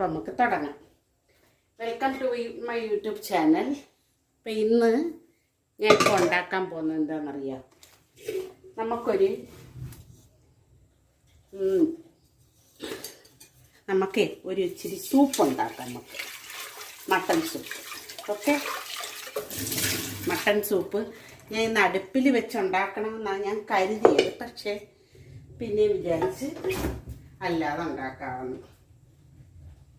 അപ്പം നമുക്ക് തുടങ്ങാം. Welcome to my YouTube channel അപ്പം ഇന്ന് ഞാൻ ഇപ്പോൾ ഉണ്ടാക്കാൻ പോകുന്നത് എന്താണെന്നറിയാം? നമുക്കൊരു നമുക്ക് ഒരു ഇച്ചിരി സൂപ്പ് ഉണ്ടാക്കാം നമുക്ക്. Mutton soup okay mutton soup ഞാൻ ഇന്ന് അടുപ്പിൽ വെച്ചുണ്ടാക്കണമെന്നാണ് ഞാൻ കരുതിയത്. പക്ഷേ പിന്നെ വിചാരിച്ച് അല്ലാതെ ഉണ്ടാക്കാമെന്ന്.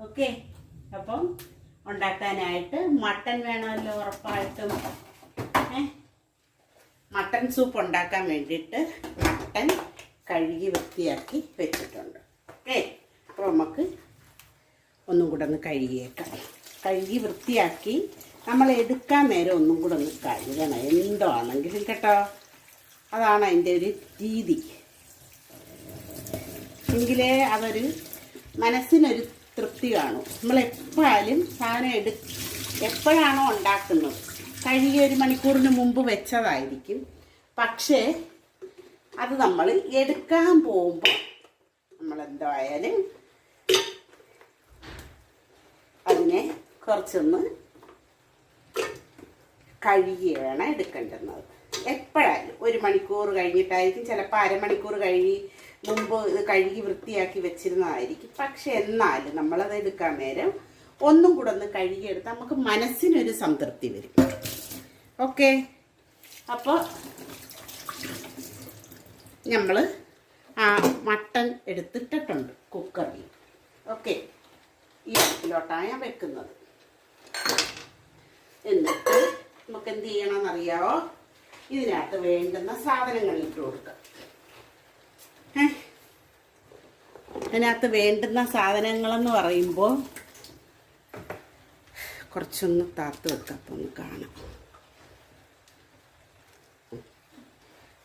ഓക്കെ. അപ്പം ഉണ്ടാക്കാനായിട്ട് മട്ടൻ വേണമല്ലോ ഉറപ്പായിട്ടും. മട്ടൻ സൂപ്പ് ഉണ്ടാക്കാൻ വേണ്ടിയിട്ട് മട്ടൻ കഴുകി വൃത്തിയാക്കി വെച്ചിട്ടുണ്ട്. ഓക്കെ. അപ്പോൾ നമുക്ക് ഒന്നും കൂടെ ഒന്ന് കഴുകിയേക്കാം. കഴുകി വൃത്തിയാക്കി നമ്മൾ എടുക്കാൻ നേരം ഒന്നും കൂടെ ഒന്ന് കഴുകണം. എന്തോ ആണെങ്കിലും കേട്ടോ. അതാണ് അതിന്റെ ഒരു രീതി. എങ്കിലേ അതൊരു മനസ്സിനൊരു തൃപ്തി കാണും. നമ്മൾ എപ്പോഴും സാധനം എടു എപ്പോഴാണോ ഉണ്ടാക്കുന്നത്. കഴുകി ഒരു മണിക്കൂറിന് മുമ്പ് വെച്ചതായിരിക്കും. പക്ഷേ അത് നമ്മൾ എടുക്കാൻ പോകുമ്പോൾ നമ്മൾ എന്തായാലും അതിനെ കുറച്ചൊന്ന് കഴുകിയാണ് എടുക്കേണ്ടുന്നത്. എപ്പോഴായാലും ഒരു മണിക്കൂർ കഴിഞ്ഞിട്ടായിരിക്കും. ചിലപ്പോൾ അരമണിക്കൂർ കഴുകി മുമ്പ് ഇത് കഴുകി വൃത്തിയാക്കി വെച്ചിരുന്നതായിരിക്കും. പക്ഷെ എന്നാലും നമ്മളത് എടുക്കാൻ നേരം ഒന്നും കൂടെ ഒന്ന് കഴുകിയെടുത്താൽ നമുക്ക് മനസ്സിനൊരു സംതൃപ്തി വരും. ഓക്കെ? അപ്പോൾ നമ്മൾ ആ മട്ടൺ എടുത്തിട്ടിട്ടുണ്ട് കുക്കറിൽ. ഓക്കെ? ഈ അടുപ്പിലോട്ടാണ് ഞാൻ വെക്കുന്നത്. എന്നിട്ട് നമുക്ക് എന്ത് ചെയ്യണമെന്നറിയാവോ? ഇതിനകത്ത് വേണ്ടുന്ന സാധനങ്ങൾ ഇട്ട് കൊടുക്കുക ഏ? ഇതിനകത്ത് വേണ്ടുന്ന സാധനങ്ങളെന്ന് പറയുമ്പോൾ കുറച്ചൊന്ന് താത്ത് വെക്കാം അപ്പം ഒന്ന് കാണാം.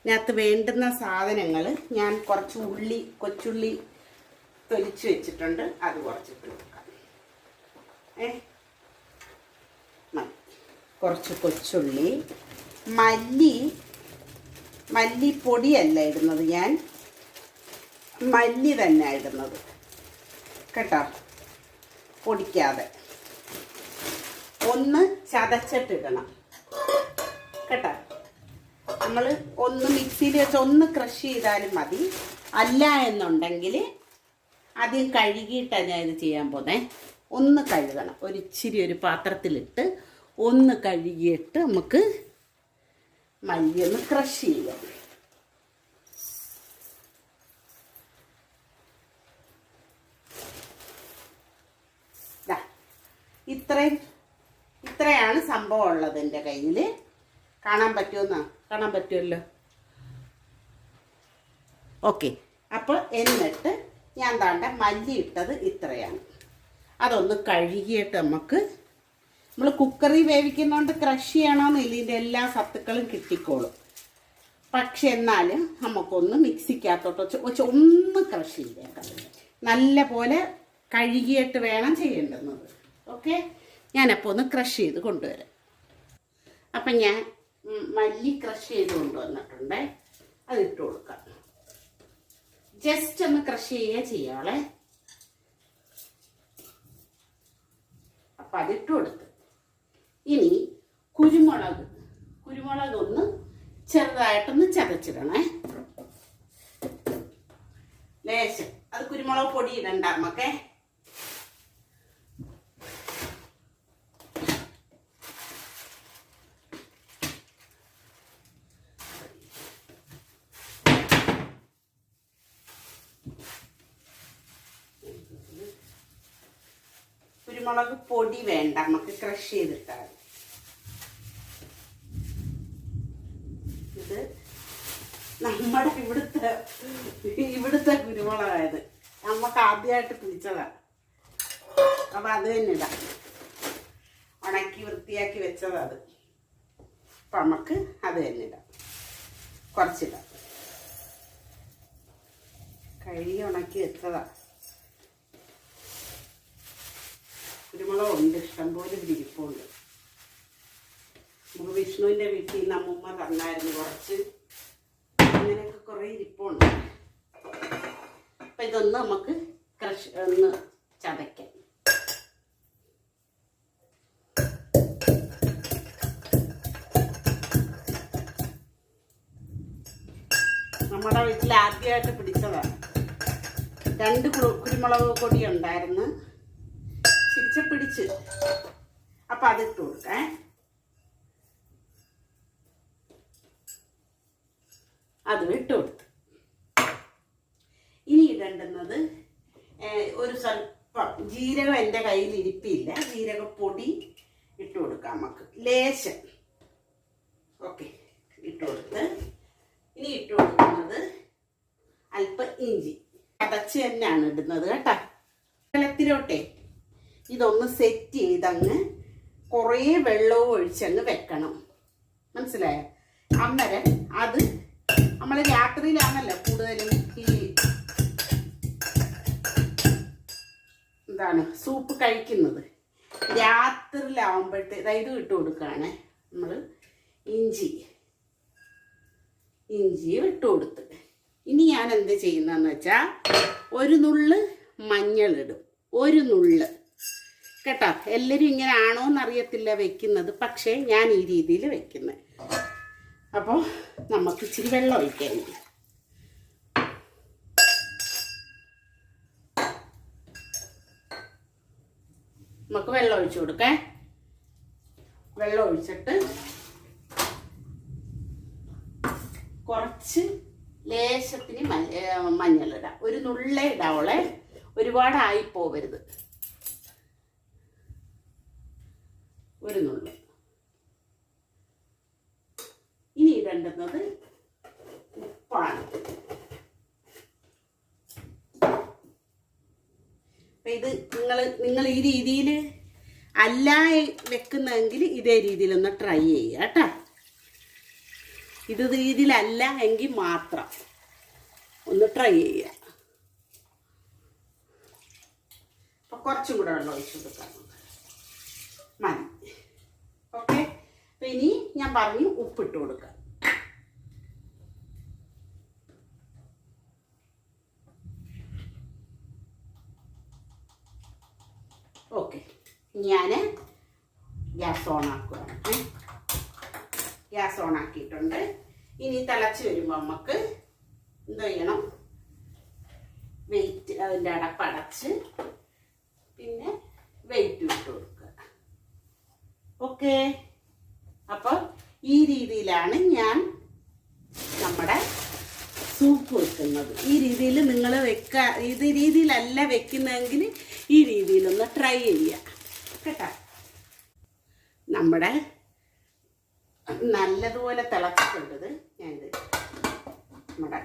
ഇതിനകത്ത് വേണ്ടുന്ന സാധനങ്ങൾ ഞാൻ കുറച്ച് ഉള്ളി കൊച്ചുള്ളി തൊലിച്ച് വെച്ചിട്ടുണ്ട്. അത് കുറച്ചിട്ട് വെക്കാം. ഏ? കുറച്ച് കൊച്ചുള്ളി. മല്ലി മല്ലിപ്പൊടിയല്ല ഇടുന്നത് ഞാൻ. മല്ലി തന്നെ ഇടുന്നത്. കേട്ടോ? പൊടിക്കാതെ. ഒന്ന് ചതച്ചിട്ടിടണം. കേട്ടോ? നമ്മൾ ഒന്ന് മിക്സിയിൽ വെച്ച് ഒന്ന് ക്രഷ് ചെയ്താലും മതി. അല്ല എന്നുണ്ടെങ്കിൽ ആദ്യം കഴുകിയിട്ടാണ് ഞാൻ ഇത് ചെയ്യാൻ പോന്നെ? ഒന്ന് കഴുകണം. ഒരു ഇച്ചിരി ഒരു പാത്രത്തിലിട്ട് ഒന്ന് കഴുകിയിട്ട് നമുക്ക് മല്ലി ഒന്ന് ക്രഷ് ചെയ്യാം. ഇത്രയും ഇത്രയാണ് സംഭവം ഉള്ളത് എന്റെ കയ്യിൽ കാണാൻ പറ്റുമെന്നാ കാണാൻ പറ്റുമല്ലോ. ഓക്കെ. അപ്പോൾ എന്നിട്ട് ഞാൻ താണ്ട മല്ലി ഇട്ടത് ഇത്രയാണ്. അതൊന്ന് കഴുകിയിട്ട് നമുക്ക് നമ്മൾ കുക്കറിൽ വേവിക്കുന്നതുകൊണ്ട് ക്രഷ് ചെയ്യണമെന്നില്ല ഇതിന്റെ എല്ലാ സത്തുക്കളും കിട്ടിക്കോളും. പക്ഷെ എന്നാലും നമുക്കൊന്ന് മിക്സിക്കകത്തോട്ട് ഒന്ന് ക്രഷ് ചെയ്തേക്കാം. നല്ല പോലെ കഴുകിയിട്ട് വേണം ചെയ്യേണ്ടുന്നത്. ഓക്കെ? ഞാനപ്പോൾ ഒന്ന് ക്രഷ് ചെയ്ത് കൊണ്ടുവരാം. അപ്പം ഞാൻ മല്ലി ക്രഷ് ചെയ്ത് കൊണ്ടുവന്നിട്ടുണ്ടേ. അതിട്ട് കൊടുക്കാം. ജസ്റ്റ് ഒന്ന് ക്രഷ് ചെയ്യുക ചെയ്യാളെ അപ്പം അതിട്ട് കൊടുത്ത്. ഇനി കുരുമുളക് കുരുമുളക് ഒന്ന് ചെറുതായിട്ടൊന്ന് ചതച്ചിടണേ. ലേശം. അത് കുരുമുളക് പൊടി ഇടണ്ട നമ്മക്കേ കുരുമുളക് പൊടി വേണ്ട. നമുക്ക് ക്രഷ് ചെയ്തിട്ടാൽ ഇത് നമ്മുടെ ഇവിടുത്തെ ഇവിടുത്തെ കുരുമുളകായത്. നമുക്ക് ആദ്യമായിട്ട് പിടിച്ചതാണ് അപ്പൊ അത് തന്നെ ഇടാം. ഉണക്കി വൃത്തിയാക്കി വെച്ചതാ അത്. അപ്പൊ നമുക്ക് അത് തന്നെ ഇടാം. കുറച്ചിടാം. കഴുകി ഉണക്കി വെച്ചതാ. കുരുമുളകുണ്ട്. ഇഷ്ടംപോലെ ഇരിപ്പുണ്ട്. നമുക്ക് വിഷ്ണുവിന്റെ വീട്ടിൽ നിന്ന് അമ്മൂമ്മ തന്നായിരുന്നു കുറച്ച്. അങ്ങനെയൊക്കെ കുറേ ഇരിപ്പുണ്ട്. അപ്പം ഇതൊന്ന് നമുക്ക് ക്രഷ് ഒന്ന് ചതയ്ക്കാം. നമ്മുടെ വീട്ടിൽ ആദ്യമായിട്ട് പിടിച്ചതാണ്. രണ്ട് കുരുമുളക് പൊടി ഉണ്ടായിരുന്നു. ചിരിച്ച പിടിച്ച്. അപ്പൊ അതിട്ട് കൊടുക്കേ അത് ഇട്ട് കൊടുത്തു. ഇനി ഇടേണ്ടുന്നത് ഒരു സ്വല്പം ജീരകം എന്റെ കയ്യിൽ ഇരിപ്പില്ല. ജീരകപ്പൊടി ഇട്ട് കൊടുക്കാം നമുക്ക്. ലേശം. ഓക്കെ ഇട്ട് കൊടുത്ത്. ഇനി ഇട്ട് കൊടുക്കുന്നത് അല്പം ഇഞ്ചി. അടച്ച് തന്നെയാണ് ഇടുന്നത് കേട്ടോ. വെള്ളത്തിലോട്ടെ. ഇതൊന്ന് സെറ്റ് ചെയ്തങ്ങ് കുറേ വെള്ളവും ഒഴിച്ചങ്ങ് വെക്കണം. മനസ്സിലായോ? അന്നേരം അത് നമ്മൾ രാത്രിയിലാണല്ലോ കൂടുതലും ഈ എന്താണ് സൂപ്പ് കഴിക്കുന്നത്. രാത്രിയിലാവുമ്പോഴത്തെ അതായത് ഇട്ട് കൊടുക്കുകയാണ് നമ്മൾ ഇഞ്ചി. ഇഞ്ചി ഇട്ട് കൊടുത്ത്. ഇനി ഞാൻ എന്ത് ചെയ്യുന്നതെന്ന് വെച്ചാൽ ഒരു നുള്ള് മഞ്ഞളിടും. ഒരു നുള്ള്. കേട്ടോ? എല്ലാവരും ഇങ്ങനെ ആണോ എന്നറിയത്തില്ല വെക്കുന്നത്. പക്ഷേ ഞാൻ ഈ രീതിയിൽ വെക്കുന്നത് അപ്പോൾ നമുക്ക് ഇച്ചിരി വെള്ളം ഒഴിക്കാൻ നമുക്ക് വെള്ളം ഒഴിച്ചു കൊടുക്കേ. വെള്ളം ഒഴിച്ചിട്ട് കുറച്ച് ലേശത്തിന് മഞ്ഞളിടാം. ഒരു നുള്ളേ ഇടാവളെ. ഒരുപാടായി പോവരുത്. ഒരു നുള്ള് ഇനി ഇടേണ്ടുന്നത് ഉപ്പാണ്. ഇത് നിങ്ങൾ നിങ്ങൾ ഈ രീതിയിൽ അല്ല വെക്കുന്നതെങ്കിൽ ഇതേ രീതിയിലൊന്ന് ട്രൈ ചെയ്യുക കേട്ടോ. ഇത് രീതിയിലല്ല എങ്കിൽ മാത്രം ഒന്ന് ട്രൈ ചെയ്യുക. അപ്പം കുറച്ചും കൂടെ വെള്ളം ഒഴിച്ചു കൊടുക്കാം. ഓക്കെ? അപ്പൊ ഇനി ഞാൻ പറഞ്ഞു ഉപ്പിട്ട് കൊടുക്കാം. ഓക്കെ. ഞാൻ ഗ്യാസ് ഓൺ ആക്കുകയാണ് ഗ്യാസ് ഓൺ ആക്കിയിട്ടുണ്ട്. ഇനി തിളച്ച് വരുമ്പോൾ നമുക്ക് എന്ത് ചെയ്യണം? വെയിറ്റ് അതിന്റെ അടപ്പടച്ച് പിന്നെ വെയിറ്റ് ഇട്ട് കൊടുക്കുക ഓക്കെ. അപ്പോൾ ഈ രീതിയിലാണ് ഞാൻ നമ്മുടെ സൂപ്പ് വെക്കുന്നത്. ഈ രീതിയിൽ നിങ്ങൾ വെക്കുക ഇത് രീതിയിലല്ല വെക്കുന്നതെങ്കിൽ ഈ രീതിയിലൊന്ന് ട്രൈ ചെയ്യുക. കേട്ടോ? നമ്മുടെ നല്ലതുപോലെ തിളച്ചിട്ടുണ്ടത് ഞാനിത് നമ്മുടെ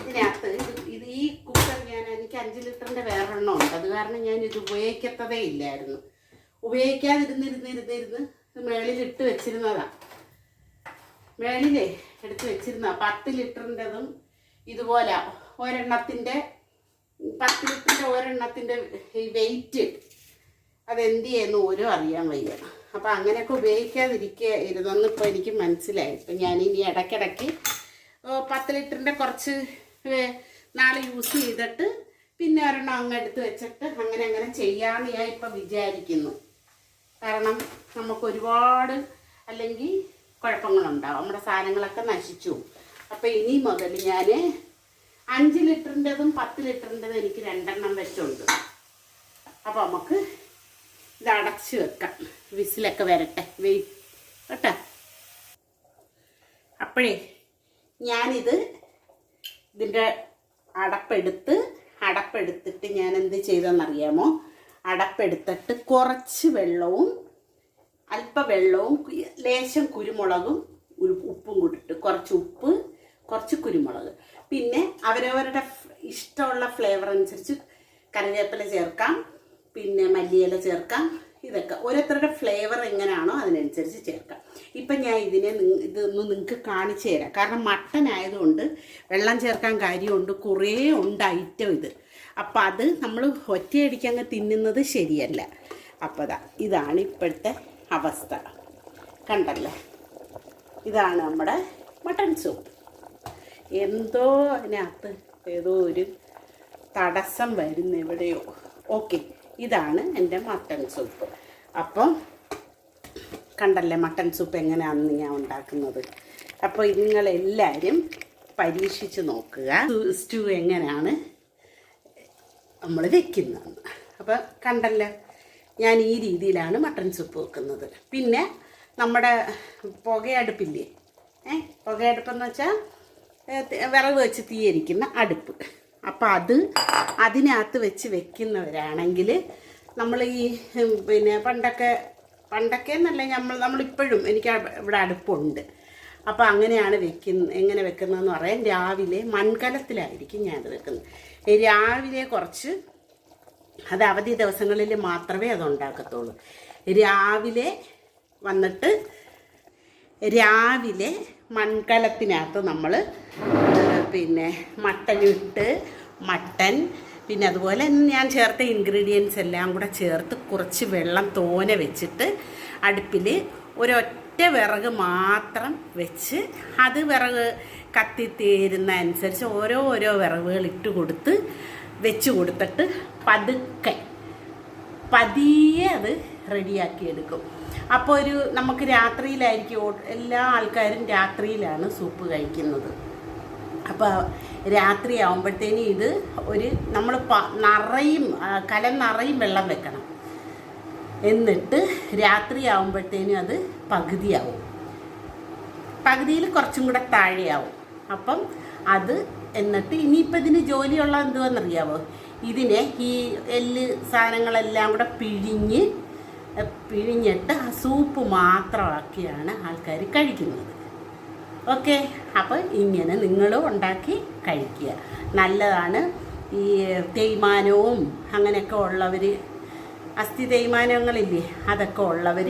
ഇതിനകത്ത് ഇത് ഇത് ഈ കുക്കർ ഞാൻ എനിക്ക് അഞ്ച് ലിറ്ററിന്റെ വേറെണ്ണം ഉണ്ട്. അത് കാരണം ഞാൻ ഇത് ഉപയോഗിക്കത്തതേ ഇല്ലായിരുന്നു. ഉപയോഗിക്കാതിരുന്നിരുന്നിരുന്നിരുന്ന് ഇത് മേളിൽ ഇട്ട് വെച്ചിരുന്നതാണ് മേളിലേ എടുത്ത് വെച്ചിരുന്ന പത്ത് ലിറ്ററിന്റെതും ഇതുപോലെ ഒരെണ്ണത്തിന്റെ പത്ത് ലിറ്ററിന്റെ ഒരെണ്ണത്തിന്റെ വെയിറ്റ് അതെന്ത് ചെയ്യുന്നു ഓരോ അറിയാൻ വയ്യ. അപ്പം അങ്ങനെയൊക്കെ ഉപയോഗിക്കാതിരിക്കുക ഇരുന്നെന്ന് ഇപ്പോൾ എനിക്ക് മനസ്സിലായി. ഇപ്പം ഞാൻ ഇനി ഇടയ്ക്കിടയ്ക്ക് പത്ത് ലിറ്ററിന്റെ കുറച്ച് നാളെ യൂസ് ചെയ്തിട്ട് പിന്നെ ഒരെണ്ണം അങ്ങ് എടുത്ത് വെച്ചിട്ട് അങ്ങനെ അങ്ങനെ ചെയ്യാമെന്ന് ഞാൻ ഇപ്പം വിചാരിക്കുന്നു. കാരണം നമുക്ക് ഒരുപാട് അല്ലെങ്കിൽ കുഴപ്പങ്ങളുണ്ടാവും. നമ്മുടെ സാധനങ്ങളൊക്കെ നശിച്ചു അപ്പോൾ അപ്പം ഇനി മുതൽ ഞാൻ അഞ്ച് ലിറ്ററിന്റെതും പത്ത് ലിറ്ററിന്റെതും എനിക്ക് രണ്ടെണ്ണം വെച്ചുണ്ട് അപ്പോൾ നമുക്ക് ഇത് അടച്ച് വെക്കാം. വിസിലൊക്കെ വരട്ടെ. വെയിറ്റ് കേട്ടോ? അപ്പോഴേ ഞാനിത് ഇതിന്റെ അടപ്പെടുത്ത് അടപ്പെടുത്തിട്ട് ഞാൻ എന്ത് ചെയ്തെന്നറിയാമോ അടപ്പെടുത്തിട്ട് കുറച്ച് വെള്ളവും അല്പ വെള്ളവും ലേശം കുരുമുളകും ഉപ്പും കൂട്ടിട്ട് കുറച്ച് ഉപ്പ് കുറച്ച് കുരുമുളക്. പിന്നെ അവരവരുടെ ഇഷ്ടമുള്ള ഫ്ലേവർ അനുസരിച്ച് കറിവേപ്പില ചേർക്കാം പിന്നെ മല്ലിയില ചേർക്കാം ഇതൊക്കെ. ഓരോരുത്തരുടെ ഫ്ലേവർ എങ്ങനെയാണോ അതിനനുസരിച്ച് ചേർക്കാം. ഇപ്പം ഞാൻ ഇതിനെ ഇതൊന്ന് നിങ്ങൾക്ക് കാണിച്ചു തരാം. കാരണം മട്ടൻ ആയതുകൊണ്ട് വെള്ളം ചേർക്കാൻ കാര്യമുണ്ട്. കുറേ ഉണ്ട് ഐറ്റം ഇത്. അപ്പം അത് നമ്മൾ ഒറ്റയടിക്ക് അങ്ങ് തിന്നുന്നത് ശരിയല്ല. അപ്പോൾ ഇതാ ഇതാണ് ഇപ്പോഴത്തെ അവസ്ഥ. കണ്ടല്ലേ? ഇതാണ് നമ്മുടെ മട്ടൺ സൂപ്പ്. എന്തോ അതിനകത്ത് ഏതോ ഒരു തടസ്സം വരുന്ന എവിടെയോ. ഓക്കെ ഇതാണ് എന്റെ മട്ടൺ സൂപ്പ്. അപ്പം കണ്ടല്ലേ മട്ടൺ സൂപ്പ് എങ്ങനെയാണെന്ന് ഞാൻ ഉണ്ടാക്കുന്നത്? അപ്പോൾ നിങ്ങളെല്ലാവരും പരീക്ഷിച്ച് നോക്കുക. സ്റ്റൂ എങ്ങനെയാണ് നമ്മൾ വെക്കുന്നതെന്ന്. അപ്പോൾ കണ്ടല്ലോ ഞാൻ ഈ രീതിയിലാണ് മട്ടൻ സൂപ്പ് വെക്കുന്നത്. പിന്നെ നമ്മുടെ പുകയടുപ്പില്ലേ? ഏ പുകയടുപ്പെന്ന് വെച്ചാൽ വിറക് വെച്ച് തീയരിക്കുന്ന അടുപ്പ്. അപ്പോൾ അത് അതിനകത്ത് വെച്ച് വെക്കുന്നവരാണെങ്കിൽ നമ്മൾ ഈ പിന്നെ പണ്ടൊക്കെ പണ്ടൊക്കെ എന്നല്ല നമ്മൾ നമ്മളിപ്പോഴും എനിക്ക് ഇവിടെ അടുപ്പുണ്ട്. അപ്പോൾ അങ്ങനെയാണ് വെക്കുന്ന എങ്ങനെ വെക്കുന്നതെന്ന് പറയാൻ രാവിലെ മൺകലത്തിലായിരിക്കും ഞാനത് വെക്കുന്നത്. രാവിലെ കുറച്ച് അത് അവധി ദിവസങ്ങളിൽ മാത്രമേ അത് ഉണ്ടാക്കത്തുള്ളൂ. രാവിലെ വന്നിട്ട് രാവിലെ മൺകലത്തിനകത്ത് നമ്മൾ പിന്നെ മട്ടൻ ഇട്ട് മട്ടൻ പിന്നെ അതുപോലെ ഞാൻ ചേർത്ത ഇൻഗ്രീഡിയൻസ് എല്ലാം കൂടെ ചേർത്ത് കുറച്ച് വെള്ളം തോനെ വെച്ചിട്ട് അടുപ്പിൽ ഒരൊറ്റ വിറക് മാത്രം വെച്ച് അത് വിറക് കത്തിത്തീരുന്ന അനുസരിച്ച് ഓരോ ഓരോ വിറവുകൾ ഇട്ട് കൊടുത്ത് വെച്ച് കൊടുത്തിട്ട് പതുക്കെ പതിയെ അത് റെഡിയാക്കി എടുക്കും. അപ്പോൾ ഒരു നമുക്ക് രാത്രിയിലായിരിക്കും എല്ലാ ആൾക്കാരും രാത്രിയിലാണ് സൂപ്പ് കഴിക്കുന്നത്. അപ്പോൾ രാത്രി ആകുമ്പോഴത്തേനും ഇത് ഒരു നമ്മൾ പ നിറയും കലം നിറയും വെള്ളം വെക്കണം. എന്നിട്ട് രാത്രി ആകുമ്പോഴത്തേനും അത് പകുതിയാവും. പകുതിയിൽ കുറച്ചും കൂടെ താഴെയാവും. അപ്പം അത് എന്നിട്ട് ഇനിയിപ്പോൾ ഇതിന് ജോലിയുള്ള എന്തുവെന്നറിയാവോ? ഇതിനെ ഈ എല്ല് സാധനങ്ങളെല്ലാം കൂടെ പിഴിഞ്ഞ് പിഴിഞ്ഞിട്ട് സൂപ്പ് മാത്രമാക്കിയാണ് ആൾക്കാർ കഴിക്കുന്നത്. ഓക്കെ? അപ്പോൾ ഇങ്ങനെ നിങ്ങളും ഉണ്ടാക്കി കഴിക്കുക. നല്ലതാണ് ഈ തേയ്മാനവും അങ്ങനെയൊക്കെ ഉള്ളവർ അസ്ഥി തേയ്മാനങ്ങളില്ലേ അതൊക്കെ ഉള്ളവർ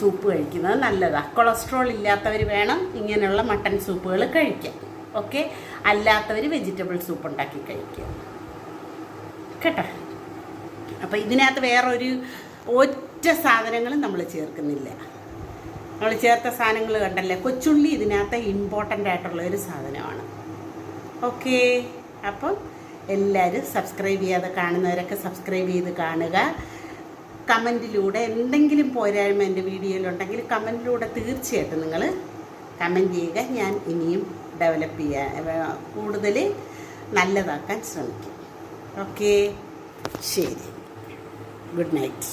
സൂപ്പ് കഴിക്കുന്നത് നല്ലതാണ് കൊളസ്ട്രോൾ ഇല്ലാത്തവർ വേണം ഇങ്ങനെയുള്ള മട്ടൺ സൂപ്പുകൾ കഴിക്കാൻ. ഓക്കെ? അല്ലാത്തവർ വെജിറ്റബിൾ സൂപ്പ് ഉണ്ടാക്കി കഴിക്കുക. കേട്ടോ? അപ്പോൾ ഇതിനകത്ത് വേറൊരു ഒറ്റ സാധനങ്ങളും നമ്മൾ ചേർക്കുന്നില്ല. നമ്മൾ ചേർത്ത സാധനങ്ങൾ കണ്ടല്ലേ? കൊച്ചുള്ളി ഇതിനകത്ത് ഇമ്പോർട്ടന്റ് ആയിട്ടുള്ള ഒരു സാധനമാണ്. ഓക്കെ? അപ്പം എല്ലാവരും സബ്സ്ക്രൈബ് ചെയ്യാതെ കാണുന്നവരൊക്കെ സബ്സ്ക്രൈബ് ചെയ്ത് കാണുക. കമന്റിലൂടെ എന്തെങ്കിലും പോരായ്മ എന്റെ വീഡിയോയിലുണ്ടെങ്കിൽ കമന്റിലൂടെ തീർച്ചയായിട്ടും നിങ്ങൾ കമന്റ് ചെയ്യുക. ഞാൻ ഇനിയും ഡെവലപ്പ് ചെയ്യാൻ കൂടുതൽ നല്ലതാക്കാൻ ശ്രമിക്കും. ഓക്കെ? ശരി. Good night.